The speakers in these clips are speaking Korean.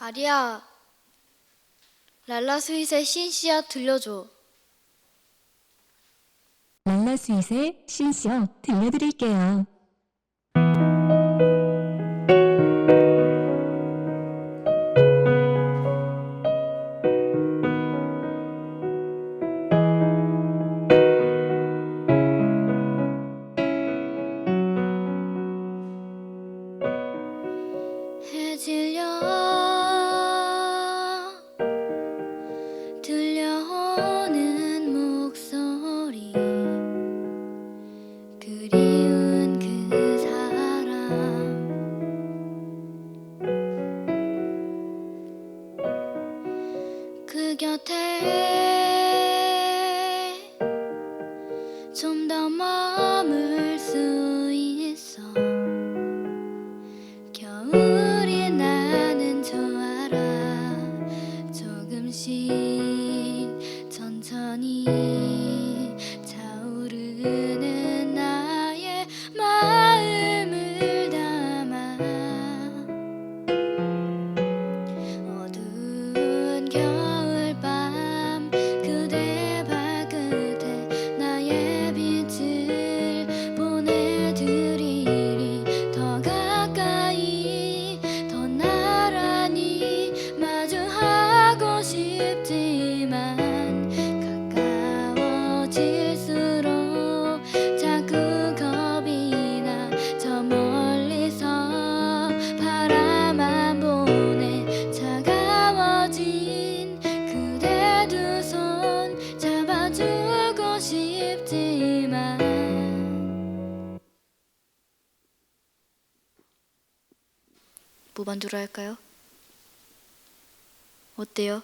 아리야, 랄라 스윗의 신씨야 들려줘. 랄라 스윗의 신시어 들려드릴게요. 그 곁에 좀더머 주고 싶지만 무반주로 할까요? 어때요?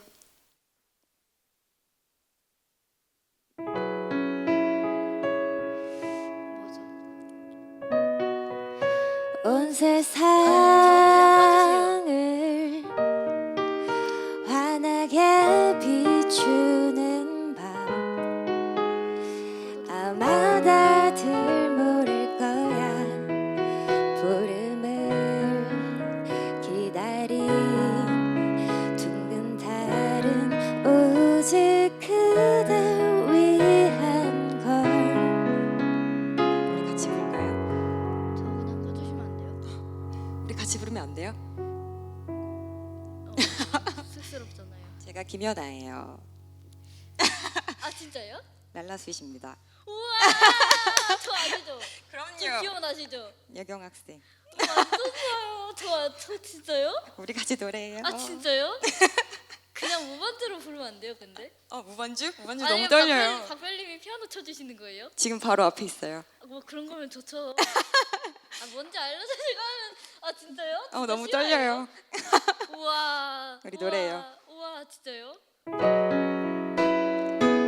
온 세상을 환하게 비추 안 돼요? 어, 쑥스럽잖아요. 제가 김연아예요. 아 진짜요? 랄라스윗입니다. 우와 저 아시죠? 저 기억나시죠? 여경 학생. 완전 좋아요. 저, 저 진짜요? 우리 같이 노래해요. 아 진짜요? 그냥 무반주로 부르면 안 돼요, 근데? 어 무반주? 무반주 아니면 너무 떨려요. 박별, 박별님이 피아노 쳐주시는 거예요? 지금 바로 앞에 있어요. 아, 뭐 그런 거면 좋죠. 아 뭔지 알려주시고 하면 아 진짜요? 어 진짜 너무 싫어요? 떨려요. 우와. 우리 우와, 노래해요. 우와 진짜요?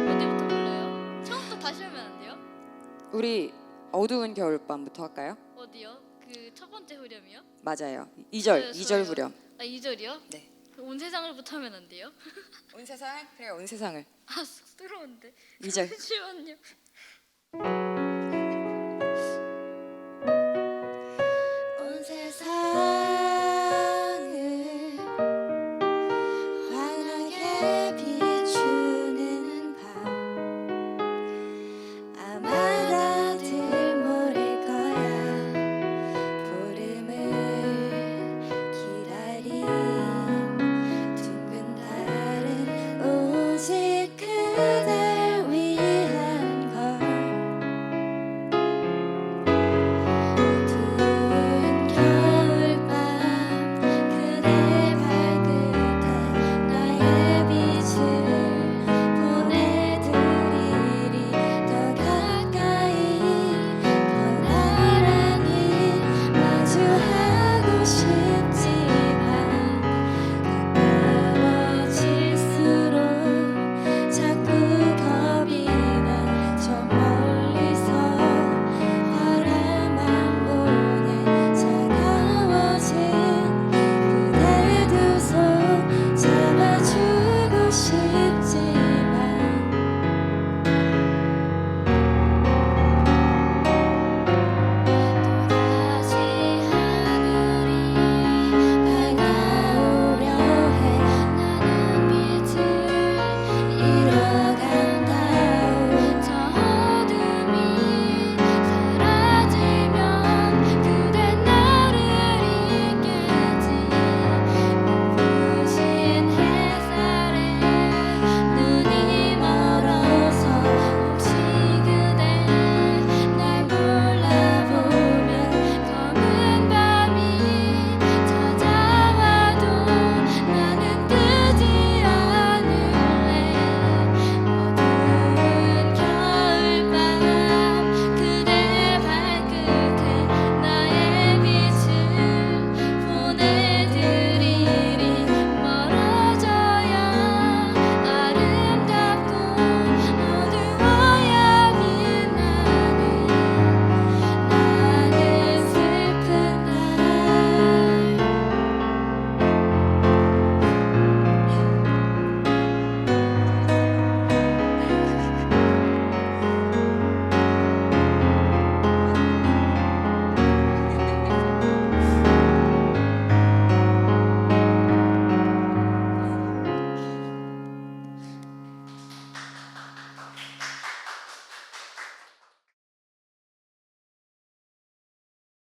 어디부터 불러요? 처음부터 다시 하면 안 돼요? 우리 어두운 겨울밤부터 할까요? 어디요? 그 첫 번째 후렴이요? 맞아요. 좋아요, 2절, 2절 좋아요. 후렴. 아 2절이요? 네. 온 세상을부터 하면 안 돼요? 온 세상? 그래 온 세상을. 아 쑥스러운데 2절. 잠시만요